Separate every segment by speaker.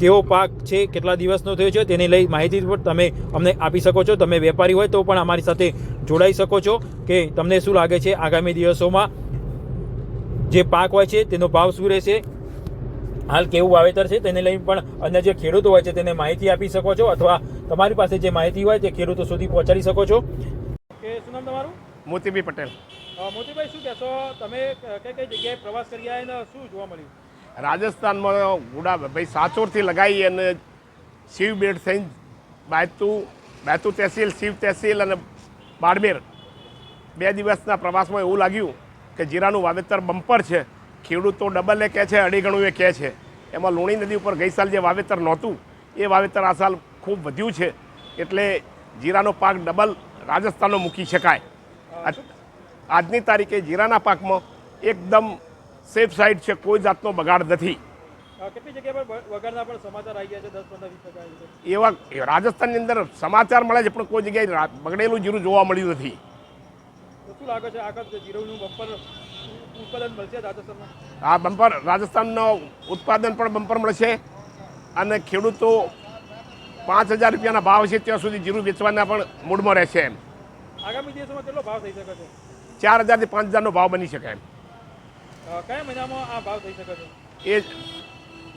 Speaker 1: કેવો પાક છે કેટલા દિવસનો થયો છે તેને લઈ માહિતી પણ તમે અમને આપી શકો છો. તમે વેપારી હોય તો પણ અમારી સાથે જોડાઈ શકો છો કે તમને શું લાગે છે આગામી દિવસોમાં. જે પાક હોય છે તેનો ભાવ શું રહેશે? હાલ કેવું વાવેતર છે તેને લઈને પણ અન્ય જે ખેડૂતો હોય છે તેને માહિતી આપી શકો છો અથવા તમારી પાસે જે માહિતી હોય તે ખેડૂતો સુધી પહોંચાડી શકો છો. કે શું નામ તમારું?
Speaker 2: મોતીભાઈ પટેલ.
Speaker 1: મોતીભાઈ શું કહેશો? તમે કઈ કઈ જગ્યાએ પ્રવાસ કરી આવ્યા શું જોવા મળ્યું?
Speaker 2: રાજસ્થાનમાં ગુડા ભાઈ સાચોરથી લગાવી અને શિવ બેટ થઈને બાયતુ બાયતુ તહેસીલ, શિવ તહેસીલ અને બાડમેર. બે દિવસના પ્રવાસમાં એવું લાગ્યું કે જીરાનું વાવેતર બમ્પર છે. ખેડૂતો ડબલ કહે છે અઢી ગણું એ કહે છે. એમાં લુણી નદી ઉપર ગઈ સાલ જે વાવેતર નહોતું, એ વાવેતર આ સાલ ખૂબ વધ્યું છે. એટલે જીરાનો પાક ડબલ રાજસ્થાનનો મૂકી શકાય. આજની તારીખે જીરાના પાકમાં એકદમ સેફ સાઈડ છે કોઈ જાતનો બગાડ નથી. એવા રાજસ્થાનની અંદર સમાચાર મળે છે પણ કોઈ જગ્યાએ બગડેલું જીરું જોવા મળ્યું નથી. આ બમ્પર રાજસ્થાનનો ઉત્પાદન પણ બમ્પર મળશે અને ખેડૂતો પાંચ હજાર રૂપિયાના ભાવ છે ત્યાં સુધી જીરું વેચવાના પણ મૂડમાં રહેશે એમ.
Speaker 1: આગામી દિવસોમાં કેટલો ભાવ થઈ શકે છે?
Speaker 2: ચાર હજારથી પાંચ હજારનો ભાવ બની શકે એમ.
Speaker 1: કયા મહિનામાં આ ભાવ થઈ શકે છે?
Speaker 2: એ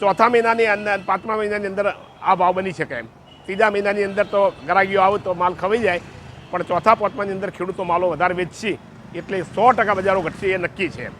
Speaker 2: ચોથા મહિનાની અંદર, પાંચમા મહિનાની અંદર આ ભાવ બની શકે એમ. ત્રીજા મહિનાની અંદર તો ગરાગીઓ આવે તો માલ ખવાઈ જાય, પણ ચોથા, પાંચમાની અંદર ખેડૂતો માલો વધારે વેચશે. એટલે સો ટકા બજારો ઘટશે એ નક્કી છે એમ.